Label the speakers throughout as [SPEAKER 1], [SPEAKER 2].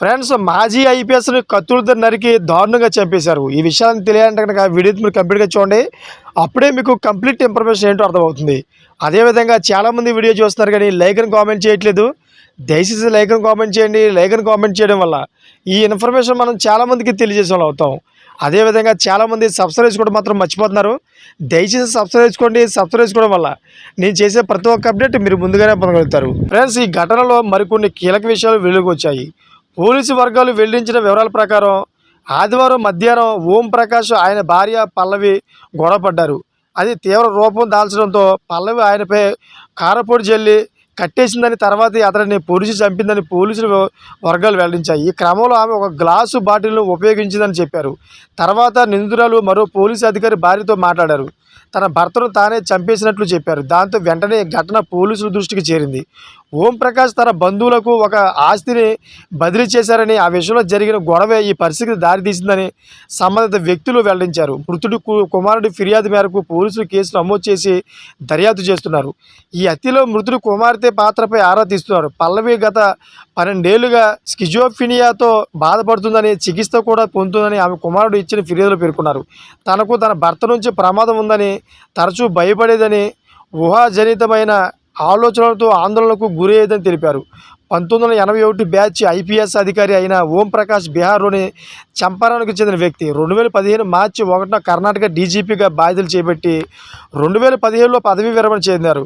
[SPEAKER 1] Friends మాజీ ఐపీఎస్ని కత్తులతో నరికి దారుణంగా చంపేశారు. ఈ విషయాన్ని తెలియాలంటే కనుక వీడియో మీరు కంప్లీట్గా చూడండి. అప్పుడే మీకు కంప్లీట్ ఇన్ఫర్మేషన్ ఏంటో అర్థమవుతుంది. అదేవిధంగా చాలామంది వీడియో చూస్తున్నారు కానీ లైక్ అని కామెంట్ చేయట్లేదు. దయచేసి లైక్ అని కామెంట్ చేయండి. లైక్ అని కామెంట్ చేయడం వల్ల ఈ ఇన్ఫర్మేషన్ మనం చాలామందికి తెలియజేసే వాళ్ళు అవుతాం అదేవిధంగా చాలామంది సబ్స్క్రైబ్ చేసుకోవడం మాత్రం మర్చిపోతున్నారు. దయచేసి సబ్స్క్రైబ్ చేసుకోండి. సబ్స్క్రైబ్ చేసుకోవడం వల్ల నేను చేసే ప్రతి ఒక్క అప్డేట్ మీరు ముందుగానే పొందగలుగుతారు. ఫ్రెండ్స్ ఈ ఘటనలో మరికొన్ని కీలక విషయాలు వెలుగు వచ్చాయి. పోలీసు వర్గాలు వెల్లడించిన వివరాల ప్రకారం ఆదివారం మధ్యాహ్నం ఓం ప్రకాష్ ఆయన భార్య పల్లవి గొడవపడ్డారు. అది తీవ్ర రూపం దాల్చడంతో పల్లవి ఆయనపై కారపొడి జల్లి కట్టేసిందని తర్వాత అతడిని పొడిచి చంపిందని పోలీసులు వర్గాలు వెల్లడించాయి. ఈ క్రమంలో ఆమె ఒక గ్లాసు బాటిల్ను ఉపయోగించిందని చెప్పారు. తర్వాత నిందితురాలు మరో పోలీసు అధికారి భార్యతో మాట్లాడారు. తన భర్తను తానే చంపేసినట్లు చెప్పారు. దాంతో వెంటనే ఘటన పోలీసుల దృష్టికి చేరింది. ఓం ప్రకాష్ తన బంధువులకు ఒక ఆస్తిని బదిలీ చేశారని ఆ విషయంలో జరిగిన గొడవ ఈ పరిస్థితికి దారితీసిందని సంబంధిత వ్యక్తులు వెల్లడించారు. మృతుడి కు- కుమారుడి ఫిర్యాదు మేరకు పోలీసులు కేసు నమోదు చేసి దర్యాప్తు చేస్తున్నారు. ఈ హత్యలో మృతుడి కుమార్తె పాత్రపై ఆరా తీస్తున్నారు. పల్లవి గత పన్నెండేళ్ళుగా స్కిజోఫినియాతో బాధపడుతుందని చికిత్స కూడా పొందుతుందని ఆమె కుమారుడు ఇచ్చిన ఫిర్యాదులో పేర్కొన్నారు. తనకు తన భర్త నుంచి ప్రమాదం ఉందని తరచూ భయపడేదని ఊహాజనితమైన ఆలోచనలతో ఆందోళనకు గురయ్యేదని తెలిపారు. పంతొమ్మిది వందల ఎనభై ఒకటి బ్యాచ్ ఐపీఎస్ అధికారి అయిన ఓంప్రకాష్ బీహార్లోని చంపారానికి చెందిన వ్యక్తి. రెండు వేల పదిహేను మార్చి ఒకటిన కర్ణాటక డీజీపీగా బాధ్యతలు చేపట్టి రెండు వేల పదిహేడులో పదవీ విరమణ చెందారు.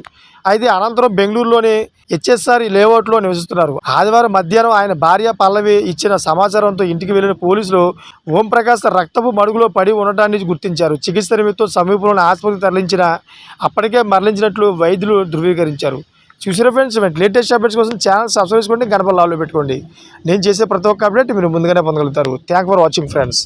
[SPEAKER 1] అయితే అనంతరం బెంగళూరులోని హెచ్ఎస్ఆర్ లేఅవుట్లో నివసిస్తున్నారు. ఆదివారం మధ్యాహ్నం ఆయన భార్య పల్లవి ఇచ్చిన సమాచారంతో ఇంటికి వెళ్ళిన పోలీసులు ఓంప్రకాష్ రక్తపు మడుగులో పడి ఉండటాన్ని గుర్తించారు. చికిత్స నిమిత్తం సమీపంలోని ఆసుపత్రికి తరలించిన అప్పటికే మరణించినట్లు వైద్యులు ధృవీకరించారు. చూసారా ఫ్రెండ్స్ లేటెస్ట్ అప్డేట్స్ కోసం ఛానల్ సబ్స్క్రైబ్ చేసుకోండి గణపతి లాలో పెట్టుకోండి. నేను చేసే ప్రతి ఒక్క అప్డేట్ మీరు ముందుగానే పొందగలుగుతారు. Thank for watching friends